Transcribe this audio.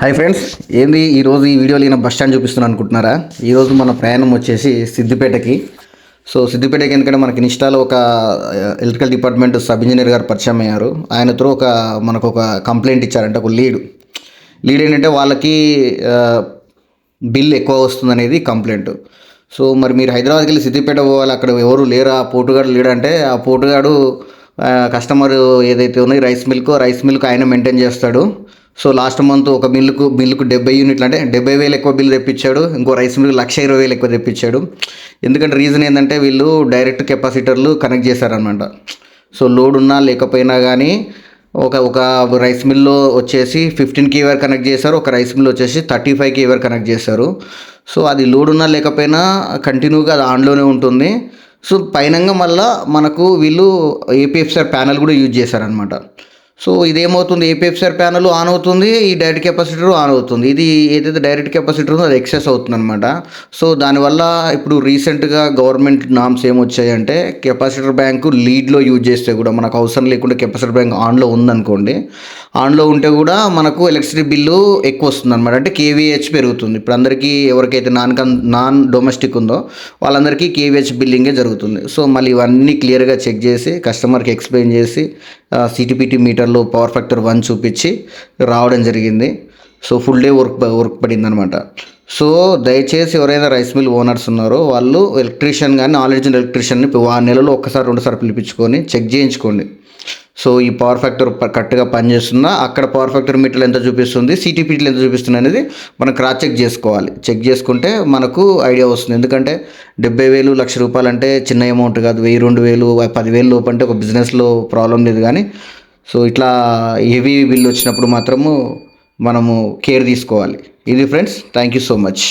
Hi friends ఏంది ఈరోజు ఈ వీడియోలో నేను బస్ స్టాండ్ చూపిస్తున్నాను అనుకుంటున్నారా? ఈరోజు మన ప్రయాణం వచ్చేసి సిద్దిపేటకి. సో సిద్దిపేటకి ఎందుకంటే మనకి ఇన్స్టాలో ఒక ఎలక్ట్రికల్ డిపార్ట్మెంట్ సబ్ ఇంజనీర్ గారు పరిచయం అయ్యారు. ఆయన త్రూ ఒక మనకు ఒక కంప్లైంట్ ఇచ్చారంటే ఒక లీడ్ లీడ్ ఏంటంటే వాళ్ళకి బిల్ ఎక్కువ వస్తుంది అనేది కంప్లైంట్ సో మరి మీరు హైదరాబాద్కి వెళ్ళి సిద్దిపేట పోవాలి అక్కడ ఎవరు లేరా? పోటుగాడు లేడంటే ఆ పోటుగాడు కస్టమర్ ఏదైతే ఉందో రైస్ మిల్క్ రైస్ మిల్క్ ఆయన మెయింటైన్ చేస్తాడు. సో లాస్ట్ మంత్ ఒక మిల్లుకు మిల్లుకు డెబ్బై యూనిట్లు అంటే డెబ్బై వేలు ఎక్కువ బిల్లు తెప్పించాడు ఇంకో రైస్ మిల్క్ లక్ష ఇరవై వేలు ఎక్కువ తెప్పించాడు. ఎందుకంటే రీజన్ ఏంటంటే వీళ్ళు డైరెక్ట్ కెపాసిటర్లు కనెక్ట్ చేశారనమాట సో లోడ్ ఉన్నా లేకపోయినా కానీ ఒక ఒక రైస్ మిల్లో వచ్చేసి ఫిఫ్టీన్ కేవర్ కనెక్ట్ చేశారు ఒక రైస్ మిల్ వచ్చేసి థర్టీ ఫైవ్ కేవర్ కనెక్ట్ చేశారు. సో అది లోడ్ ఉన్నా లేకపోయినా కంటిన్యూగా అది ఆన్లోనే ఉంటుంది. సో పైనంగా మళ్ళా మనకు వీళ్ళు ఏపీఎఫ్ఆర్ ప్యానల్ కూడా యూజ్ చేశారనమాట సో ఇదేమవుతుంది? ఏపీఎఫ్సిఆర్ ప్యానల్ ఆన్ అవుతుంది ఈ డైరెక్ట్ కెపాసిటర్ ఆన్ అవుతుంది. ఇది ఏదైతే డైరెక్ట్ కెపాసిటర్ ఉందో అది ఎక్సెస్ అవుతుంది అనమాట సో దానివల్ల ఇప్పుడు రీసెంట్గా గవర్నమెంట్ నామ్స్ ఏమొచ్చాయంటే కెపాసిటర్ బ్యాంకు లీడ్లో యూజ్ చేస్తే కూడా మనకు అవసరం లేకుండా కెపాసిటర్ బ్యాంక్ ఆన్లో ఉందనుకోండి ఆన్లో ఉంటే కూడా మనకు ఎలక్ట్రిసిటీ బిల్లు ఎక్కువ వస్తుంది అనమాట అంటే కేవీహెచ్ పెరుగుతుంది. ఇప్పుడు అందరికీ ఎవరికైతే నాన్ కన్ నాన్ డొమెస్టిక్ ఉందో వాళ్ళందరికీ కేవీహెచ్ బిల్లింగే జరుగుతుంది. సో మళ్ళీ ఇవన్నీ క్లియర్గా చెక్ చేసి కస్టమర్కి ఎక్స్ప్లెయిన్ చేసి సిటీపీటీ మీటర్లో పవర్ ఫ్యాక్టర్ వన్ చూపించి రావడం జరిగింది. So full day work work పడింది అనమాట సో దయచేసి ఎవరైనా రైస్ మిల్ ఓనర్స్ ఉన్నారో వాళ్ళు ఎలక్ట్రీషియన్ కానీ నాలెడ్జ్ ఎలక్ట్రీషియన్ని ఆ నెలలో ఒక్కసారి రెండుసారి పిలిపించుకొని చెక్ చేయించుకోండి. సో ఈ పవర్ ఫ్యాక్టర్ కరెక్ట్గా పనిచేస్తుందా? అక్కడ పవర్ ఫ్యాక్టర్ మీటర్లు ఎంత చూపిస్తుంది? సిటీపీటీలు ఎంత చూపిస్తుంది అనేది మనం క్రాస్ చెక్ చేసుకోవాలి. చెక్ చేసుకుంటే మనకు ఐడియా వస్తుంది. ఎందుకంటే డెబ్బై వేలు లక్ష రూపాయలు అంటే చిన్న అమౌంట్ కాదు. వెయ్యి రెండు వేలు పదివేలు లోపు అంటే ఒక బిజినెస్లో ప్రాబ్లం లేదు కానీ సో ఇట్లా హెవీ బిల్ వచ్చినప్పుడు మాత్రము మనము కేర్ తీసుకోవాలి. ఇది friends thank you so much